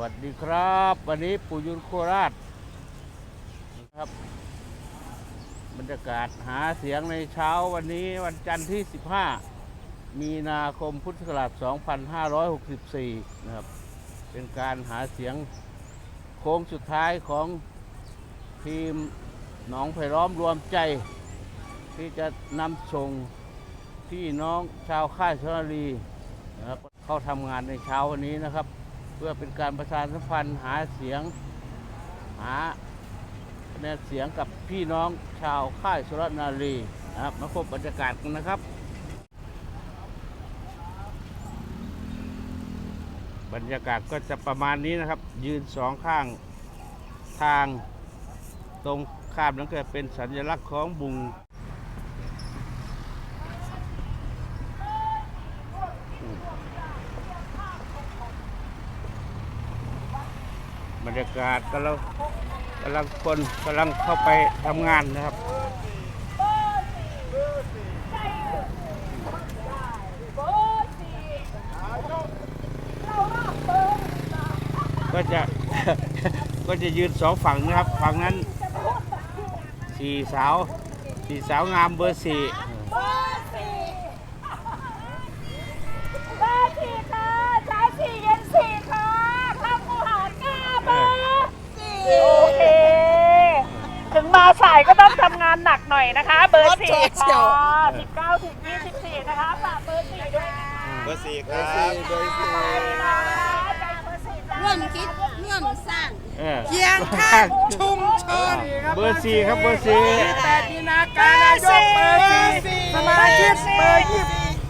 วัสดีครับ วันนี้ปู่ยุนโคราชนะครับบรรยากาศหาเสียงในเช้าวันนี้วันจันทร์ที่ 15 มีนาคมพุทธศักราช 2564 นะครับ เป็นการหาเสียงโค้งสุดท้ายของทีมหนองไผ่ล้อมรวมใจ ที่จะนำส่งพี่น้องชาวค่ายชนาลีนะครับเข้าทำงานในเช้าวันนี้นะครับ พื่อเป็นการประชาสัมพันธ์หาเสียงหาคะแนนเสียงกับพี่น้องชาวค่ายสุรนารีนะครับมาพบบรรยากาศกันนะครับ บรรยากาศก็จะประมาณนี้นะครับ ยืนสองข้างทางตรงข้ามนั้นก็เป็นสัญลักษณ์ของบุง รรยากาศกำลังกำลังคนกำลังเข้าไปทำงานนะครับก็จะก็จะยืนสองฝั่งนะครับ ฝั่งนั้นสี่สาวสี่สาวงามเบอร์สี่ เบอร์สี่เบอร์สี่ค่ะสายสี่เย็นสี่ค่ะข้าวกูหารก้าเบอร์สี่ โอเค ถึงมาสายก็ต้องทำงานหนักหน่อยนะคะ เบอร์สี่ค่ะสิบเก้าถึงยี่สิบสี่นะคะฝากเบอร์สี่ด้วยค่ะเบอร์สี่ครับใจเบอร์สี่จ้าร่วมคิดร่วมสร้างเออเคียงข้างชุมชนเบอร์สี่ครับเบอร์สี่แต่พินาการนายกเบอร์สี่สมาชิกเบอร์ยี่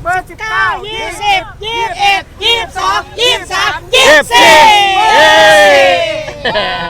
เบอร์สิบเก้ายี่สิบยี่สิบเอ็ดยี่สิบสองยี่สิบสามยี่สิบสี่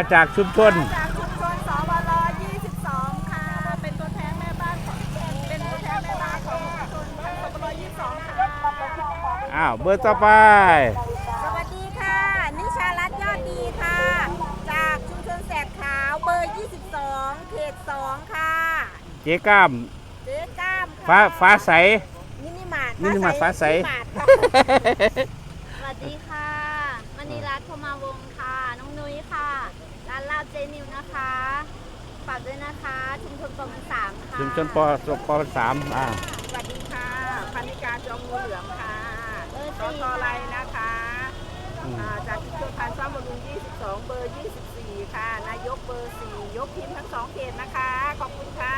มาจากชุมชนมาจากชุมชนสวร22 ค่ะ เป็นตัวแทนแม่บ้านของเป็นตัวแทนแม่บ้านของชุมชนสวร22 ค่ะ อ้าวเบอร์ต่อไป สวัสดีค่ะ นิชารัตน์ยอดดีค่ะ จากชุมชนแสกขาวเบอร์ 22 เขต 2 ค่ะ เจ๊ก้ามเจ๊ก้ามค่ะฟ้าฟ้าใส มินิมาร์ทมินิมาร์ทฟ้าใส มินิมาร์ทค่ะ สวัสดีค่ะมณีรัตน์พรหมาวงศ์ค่ะ น้องนุ้ยค่ะ ร้านลาบเจนิวนะคะ ฝากด้วยนะคะ ชุมชนประมาณสามค่ะชุมชนปอปอสามอ่าสวัสดีค่ะพันิการจอมงูเหลือมค่ะเบอร์สสี่ทไรนะคะอืมอ่าจากชุมชนพันธุ์ซ้ำบำรุง22 เบอร์ 24 ค่ะ นายกเบอร์ 4 ยกทีมทั้งสองเขตนะคะ ขอบคุณค่ะ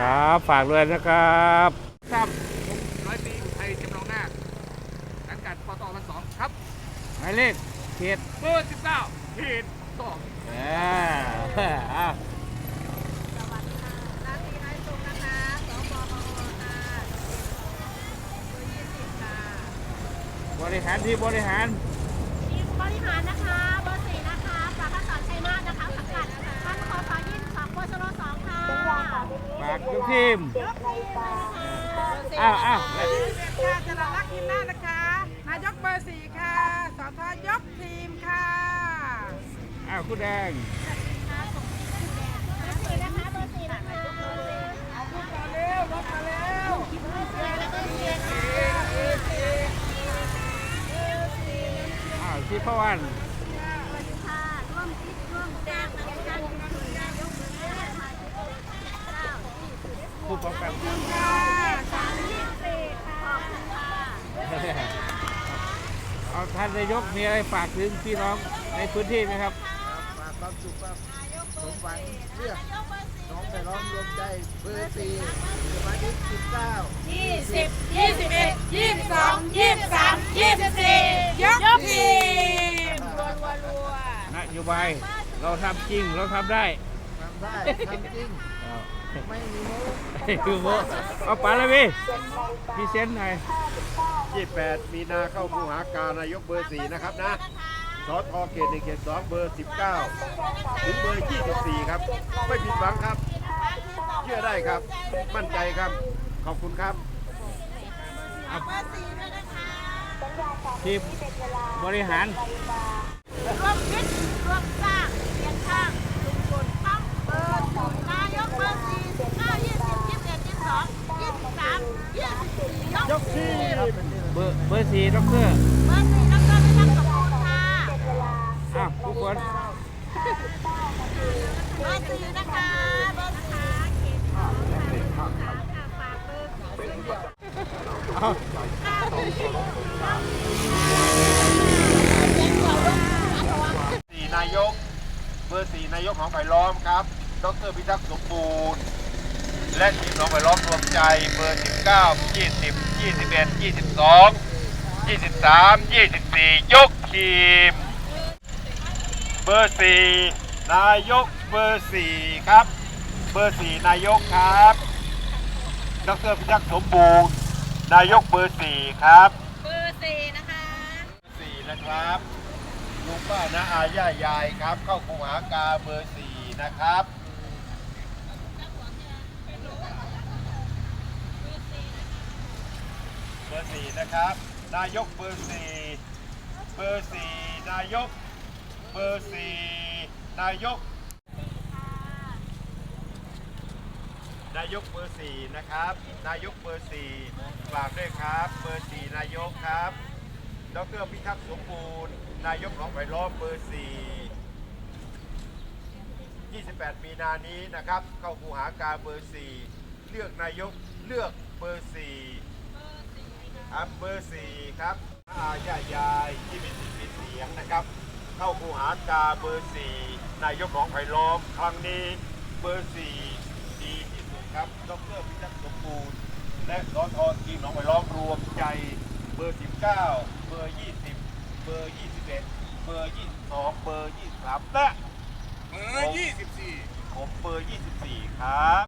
ครับฝากด้วยนะครับครับผมร้อยตรีอุทัยจำลองนาคสังกัดปตมันสองครับ หมายเลขเขตเบอร์สิบเก้าเขตสองเอออะ บริหารที่บริหารทีมบริหารนะคะเบอร์สี่นะคะฝาขาสอนชัยมากนะคะสังกัดท่านคอฟ้ายี่สิบสองโคโลสองค่ะฝากทุกทีมยกทีมเลยนอร์สี่อ้าวอ้าวค่ะจะรักทีมหน้านะคะ นายกเบอร์สี่ค่ะสอทอยกทีมค่ะอ้าวคุณแดงเบอร์สี่นะคะเบอร์สี่นะคะพูดต่อเร็วรถมาแล้วเบอร์สี่ วันผู้ป้องกันเอาท่านนายกมีอะไรฝากถึงพี่น้องในพื้นที่ไหมครับฝากความสุขความสมหวังเลือกน้องไปร้องรวมใจเบอร์สี่สมาชิกสิบเก้ายี่สิบยี่สิบเอ็ดยี่สิบสองยี่สิบสามยี่สิบสี่ ยกทีมนโยบายเราทำจริงเราทำได้ทำได้ทำจริง ไม่มีโม้คือโมเอาไปเลยพี่พี่เซนหน่อย28 มีนาเข้าคูหาการนายกเบอร์ 4 นะครับนะสอทอเขต1เขต2เบอร์ 19 ถึงเบอร์ 24 ครับ ไม่ผิดหวังครับ เชื่อได้ครับ มั่นใจครับ ขอบคุณครับ ทีมบริหารร่วมคิดร่วมสร้างเคียงข้างชุมชนต้องเบอร์ศูนย์นายกเบอร์สี่สิบเก้ายี่สิบยี่สิบเอ็ดยี่สิบสองยี่สิบสามยี่สิบสี่ยกทีมเบอร์เบอร์สี่ด็อกเตอร์เบอร์สี่ดรพิทักษ์สมบูรณ์ค่ะอ้าวทุกคน เบอร์สี่นะคะเบอร์สี่เขตสองค่ะค่ะฝากเบอร์สี่ด้วย เอา 4 นายก เบอร์ 4 นายกของไผ่ล้อมครับ ดรพิทักษ์สมบูรณ์ และทีมหนองไผ่ล้อมรวมใจเบอร์ 19 20 21 22 23 24 ยกทีม เบอร์ 4 นายกเบอร์ 4 ครับ เบอร์ 4 นายกครับ ดรพิทักษ์สมบูรณ์ นายกเบอร์ 4 ครับ เบอร์สี่นะคะสี่นะครับ ลุงป้านะอาย่ายายครับ เข้าคูหากาเบอร์สี่นะครับ เบอร์สี่นะครับ นายกเบอร์สี่เบอร์สี่นายก เบอร์สี่นายก นายกเบอร์สี่นะครับ นายกเบอร์สี่ฝากด้วยครับ เบอร์สี่นายกครับ ดรพิทักษ์สมบูรณ์ นายกหนองไผ่ล้อมเบอร์4 28 มีนานี้นะครับ เข้าคูหากาเบอร์4เลือกนายกเลือกเบอร์4ครับเบอร์4ครับอาย่ายายที่มีสิทธิ์มีเสียงนะครับ เข้าคูหากาเบอร์4นายกหนองไผ่ล้อมครั้งนี้เบอร์4ดีที่สุดครับดรพิทักษ์สมบูรณ์และสอทอทีมหนองไผ่ล้อมรวมใจเบอร์ 19 เบอร์ 20 เบอร์ 21 เบอร์ 22 เบอร์ 23 และเบอร์24 ผมเบอร์ 24 ครับ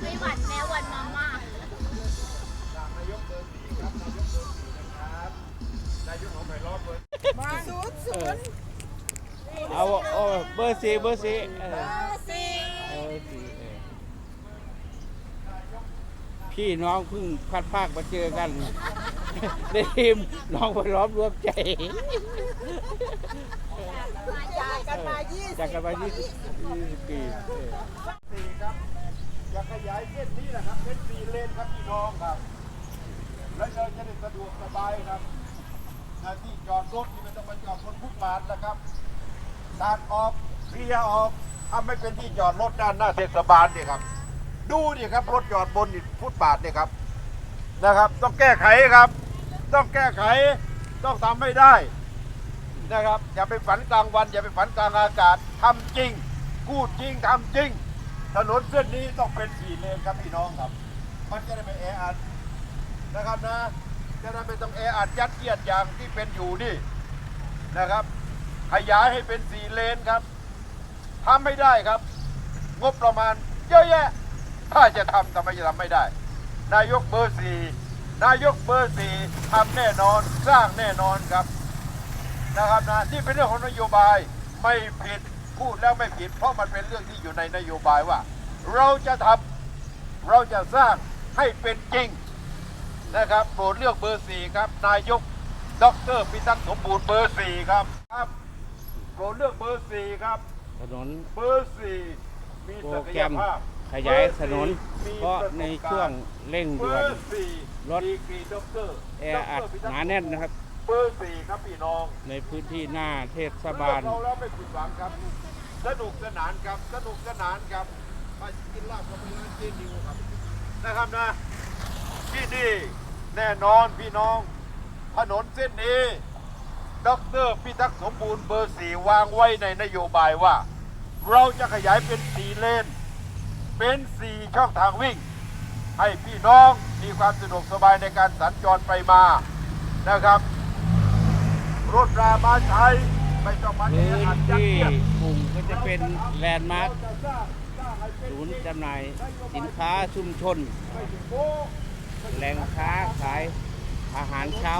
ไม่หวั่นแม้วันมาม่านายกเบอร์4ครับ นายกเบอร์4นะครับ นายกหนองไผ่ล้อมเบอร์มาศูนย์ศูนย์ เอาเอาเบอร์สี่เบอร์สี่เออสี่เบอร์สี่เออพี่น้องเพิ่งพัดภาคมาเจอกันในทีมน้องไปล้อมรวมใจจ่ายกันมายี่สิบจากกันมา20 20ปีเออสี่ครับจะขยายเส้นนี้นะครับเป็นสี่เลนครับพี่น้องครับ และเราจะได้สะดวกสบายครับหน้าที่จอดรถนี่ไม่ต้องมาจอดบนฟุตบาทนะครับ ตัดออกเคลียร์ออกทำไม่เป็นที่จอดรถด้านหน้าเทศบาลเนี่ยครับ ดูดิครับรถจอดบนฟุตบาทเนี่ยครับนะครับ ต้องแก้ไขครับ ต้องแก้ไขต้องทำให้ได้นะครับ อย่าไปฝันกลางวัน อย่าไปฝันกลางอากาศทำจริงพูดจริงทำจริง ถนนเส้นนี้ต้องเป็นสี่เลนครับพี่น้องครับ มันจะได้ไม่แออัดนะครับนะจะได้ไม่ต้องแออัดยัดเยียดอย่างที่เป็นอยู่นี่นะครับ ขยายให้เป็นสี่เลนครับทำไม่ได้ครับ งบประมาณเยอะแยะ ถ้าจะทำทำไมจะทำไม่ได้ นายกเบอร์สี่นายกเบอร์สี่ทำแน่นอนสร้างแน่นอนครับนะครับนะนี่เป็นเรื่องของนโยบายไม่ผิดพูดแล้วไม่ผิด เพราะมันเป็นเรื่องที่อยู่ในนโยบายว่า เราจะทำเราจะสร้างให้เป็นจริงนะครับโปรดเลือกเบอร์สี่ครับ นายกดรพิทักษ์สมบูรณ์เบอร์สี่ครับครับ โปรดเลือกเบอร์สี่ครับ ถนน เบอร์สี่มีโปรศักแกรยมภาพขยายถนน เพราะในช่วงเร่งเบด่อวนร์สี่รถดีกรีด็อกเตอร์แออัดหนาแน่นนะครับ เบอร์สี่ครับพี่น้อง ในพื้นที่หน้าเทศบาล เลือกเราแล้วไม่ผิดหวังครับ สนุกสนานครับ สนุกสนานครับมากินลาบกับไปร้านเจนิวครับ นะครับนะ ที่นี่แน่นอนพี่น้อง ถนนเส้นนี้ ดรพิทักษ์สมบูรณ์เบอร์สี่วางไว้ในนโยบายว่า เราจะขยายเป็นสี่เลน เป็นสี่ช่องทางวิ่ง ให้พี่น้องมีความสะดวกสบายในการสัญจรไปมานะครับ รถรามาใช้ไม่ต้องมาพื้นที่กลุ่มก็จะเป็นแลนด์มาร์คศูนย์จำหน่ายสินค้าชุมชน แหล่งค้าขายอาหารเช้า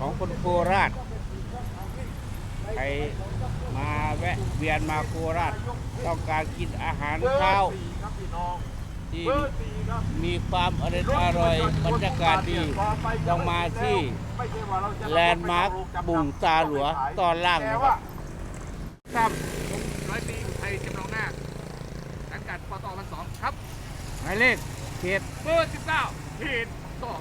ของคนโคราชใครมาแวะเวียนมาโคราช ต้องการกินอาหารเช้าสี่ครับพี่น้องที่มีความอร่อยอร่อยบรรยากาศดีต้องมาที่แลนด์มาร์คบุ่งตาหลวตอนล่างนะครับครับร้อยปีอุทัยจำลองหน้าสังกัดปตพันสองครับหมายเลขเขตเบอร์สิบเก้าเขตสอง